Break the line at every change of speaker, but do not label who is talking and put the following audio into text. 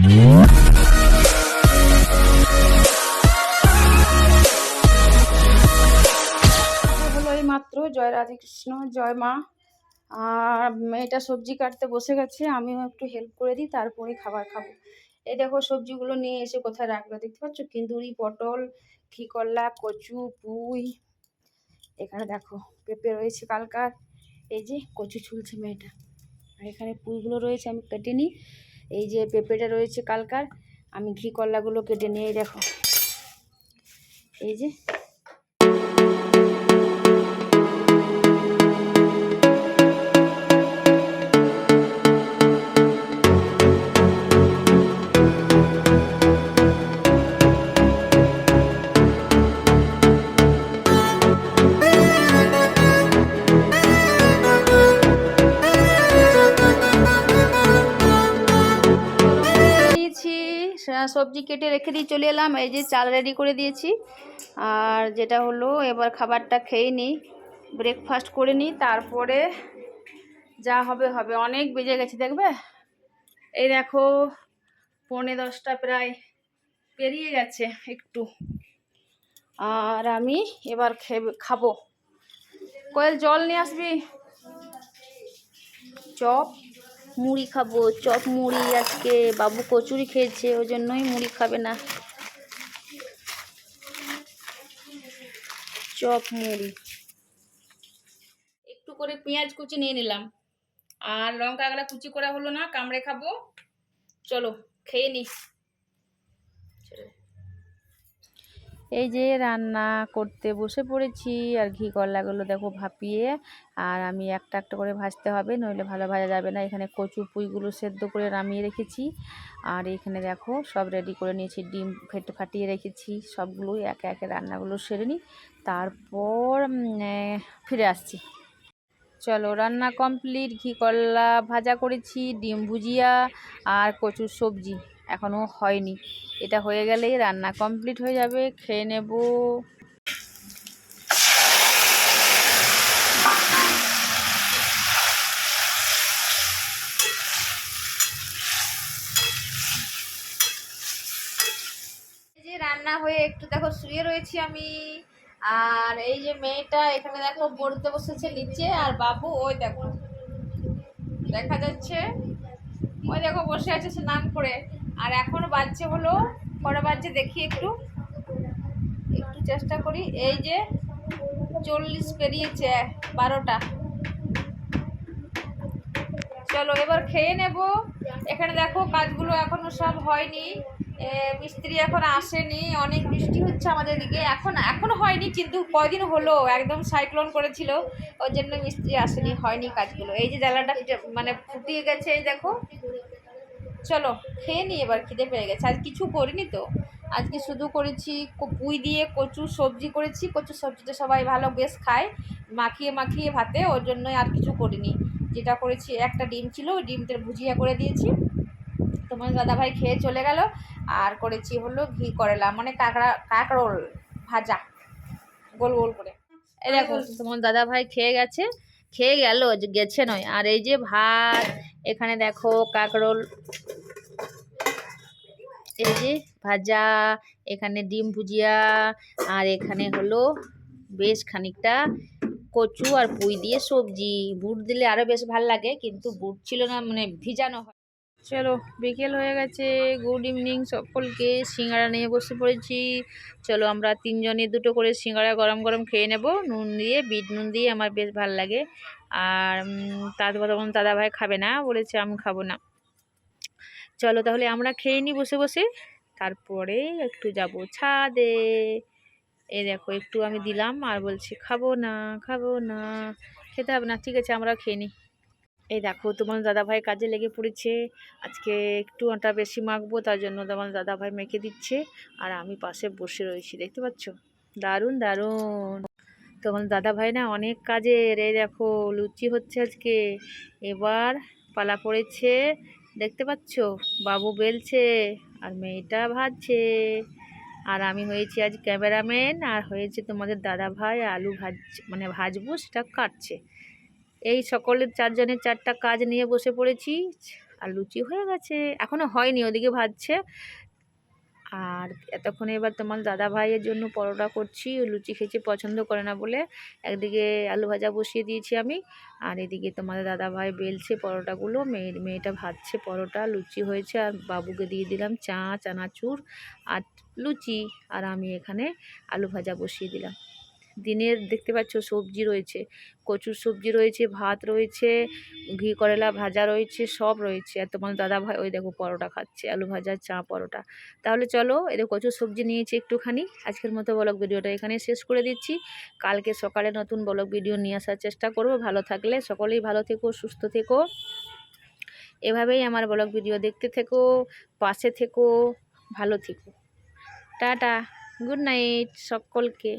এটা হলো এই মাত্র, জয় রাধে কৃষ্ণ জয় মা। আর মেয়েটা সবজি কাটতে বসে গেছে, আমিও একটু হেল্প করে দিই, তারপরে খাবার খাব। এই দেখো সবজিগুলো নিয়ে এসে কোথায় রাখল, দেখতে পাচ্ছ? কিন্দুরি, পটল খিকল্লা কচু, পুঁই। এখানে দেখো, পেঁপে রয়েছে কালকার। এই যে কচু ছুলছে মেয়েটা। আর এখানে পুঁইগুলো রয়েছে, আমি কেটে নিই। এই যে পেঁপেটা রয়েছে কালকার আমি ঘি কল্লাগুলো কেটে নিয়ে দেখো। এই যে সবজি কেটে রেখে দিয়ে চলে এলাম। এই যে চাল রেডি করে দিয়েছি। আর যেটা হলো, এবার খাবারটা খেয়ে নিই ব্রেকফাস্ট করে নিই, তারপরে যা হবে হবে। অনেক বেজে গেছে, দেখবে? এই দেখো, পৌনে দশটা প্রায় পেরিয়ে গেছে একটু। আর আমি এবার খেব- খাব। কয়েল, জল নিয়ে আসবি? চপ। মুড়ি খাব, চপ মুড়ি আজকে বাবু কচুরি খেয়েছে, ওই জন্যই মুড়ি খাবে না। চপ মুড়ি। একটু করে পেঁয়াজ কুচি নিয়ে নিলাম। আর লঙ্কা গলা কুচি করা হলো না, কামড়ে খাব। চলো, খেয়ে নি। এই যে রান্না করতে বসে পড়েছি আর ঘি কল্লাগুলো দেখো ভাপিয়ে। আর আমি একটা একটা করে ভাজতে হবে, নইলে ভালো ভাজা যাবে না। এখানে কচু পুঁইগুলো সেদ্ধ করে নামিয়ে রেখেছি। আর এখানে দেখো সব রেডি করে নিয়েছি, ডিম ফেটে ফাটিয়ে রেখেছি। সবগুলোই একে একে রান্নাগুলো সেরে নিই, তারপর ফিরে আসছি। চলো রান্না কমপ্লিট ঘি কল্লা ভাজা করেছি, ডিম ভুজিয়া আর কচুর সবজি। এখনও হয়নি। এটা হয়ে গেলেই রান্না কমপ্লিট হয়ে যাবে, খেয়ে নেব। রান্না হয়ে একটু দেখো, শুয়ে রয়েছি আমি। আর এই যে মেয়েটা, এখানে দেখো পড়তে বসেছে নিচে, আর বাবু ওই দেখো। দেখা যাচ্ছে। ওই দেখো, বসে আছে স্নান করে আর এখনও বাজছে হলো, কটা বাজছে দেখি একটু। একটু চেষ্টা করি। এই যে চল্লিশ পেরিয়েছে বারোটা। চলো এবার খেয়ে নেব। এখানে দেখো কাজগুলো এখনও সব হয়নি। মিস্ত্রি এখন আসেনি। অনেক বৃষ্টি হচ্ছে আমাদের দিকে এখন, এখনও হয়নি, কিন্তু কয়দিন হলো? একদম সাইক্লোন করেছিল। ওই জন্য মিস্ত্রি আসেনি, হয়নি কাজগুলো। এই যে জ্বালাটা মানে ফুটিয়ে গেছে, এই দেখো। চলো খেয়ে নিই এবার খিদে পেয়ে গেছে। আজ কিছু করিনি তো। আজকে শুধু করেছি পুঁই দিয়ে কচু সবজি করেছি। কচু সবজিটা সবাই ভালো বেশ খায়। মাখিয়ে মাখিয়ে ভাতে ওর জন্যই আর কিছু করিনি। যেটা করেছি একটা ডিম ছিল ওই ডিমটার ভুজিয়া করে দিয়েছি। তোমার দাদাভাই খেয়ে চলে গেল। আর করেছি হলো ঘি করেলা মানে কাঁকড়া কাঁকরোল ভাজা। গোল গোল করে। দেখো তোমার দাদাভাই খেয়ে গেছে। খেয়ে গেল গেছে নয়। আর এই যে ভাত, এখানে দেখো কাকরোল, এই যে ভাজা, এখানে ডিম ভুজিয়া, আর এখানে হলো বেশ খানিকটা কচু আর পুঁই দিয়ে সবজি। বুট দিলে আরও বেশ ভালো লাগে, কিন্তু বুট ছিল না মানে ভিজানো চলো, বিকেল হয়ে গেছে। গুড ইভিনিং সকলকে। সিঙ্গারা নিয়ে বসে পড়েছি। চলো, আমরা তিনজনে দুটো করে সিঙ্গারা গরম গরম খেয়ে নেব। নুন দিয়ে, বিট নুন দিয়ে আমার বেশ ভালো লাগে। আর তারপর তখন দাদাভাই খাবে না, বলেছে আমি খাব না। চলো, তাহলে আমরা খেয়ে নিই বসে বসে। তারপরে একটু যাব ছাদে। এ দেখো, একটু আমি দিলাম আর বলছি, খাব না খাব না, খেতে হবে না। ঠিক আছে, আমরা খেয়ে নিই এই দেখো, তোমার দাদাভাই কাজে লেগে পড়েছে। আজকে একটু আটা বেশি মাখবো, তার জন্য তোমার দাদাভাই মেখে দিচ্ছে। আর আমি পাশে বসে রয়েছি, দেখতে পাচ্ছ? দারুণ দারুণ। তোমার দাদাভাই না অনেক কাজের, এই দেখো, লুচি হচ্ছে আজকে। এবার পালা পড়েছে, দেখতে পাচ্ছ? বাবু বেলছে, আর মেয়েটা ভাজছে। আর আমি হয়েছি আজ ক্যামেরাম্যান, আর হয়েছে তোমাদের দাদা ভাই আলু ভাজ মানে ভাজবো, সেটা কাটছে। এই সকলের চারজনের চারটা কাজ নিয়ে বসে পড়েছি। আর লুচি হয়ে গেছে। এখনও হয়নি, ওদিকে ভাজছে। আর এতক্ষণে এবার তোমার দাদা ভাইয়ের জন্য পরোটা করছি। লুচি খেতে পছন্দ করে না বলে একদিকে আলু ভাজা বসিয়ে দিয়েছি আমি। আর এদিকে তোমাদের দাদা ভাই বেলছে পরোটাগুলো। মেয়ের মেয়েটা ভাজছে পরোটা। লুচি হয়েছে আর বাবুকে দিয়ে দিলাম চা, চানাচুর আর লুচি। আর আমি এখানে আলু ভাজা বসিয়ে দিলাম। দিনের দেখতে পাচ্ছ সবজি রয়েছে, কচুর সবজি রয়েছে, ভাত রয়েছে, ঘি, করেলা ভাজা রয়েছে, সব রয়েছে। আর তোমার দাদা ভাই ওই দেখো পরোটা খাচ্ছে, আলু ভাজা, চা, পরোটা। তাহলে চলো এদের কচুর সবজি নিয়েছি একটুখানি। আজকের মতো ব্লগ ভিডিওটা এখানে শেষ করে দিচ্ছি। কালকে সকালে নতুন ব্লগ ভিডিও নিয়ে আসার চেষ্টা করব। ভালো থাকলে সকলেই ভালো থেকো, সুস্থ থেকো। এভাবেই আমার ব্লগ ভিডিও দেখতে থেকো, পাশে থেকো, ভালো থেকো। টাটা, গুড নাইট সকলকে।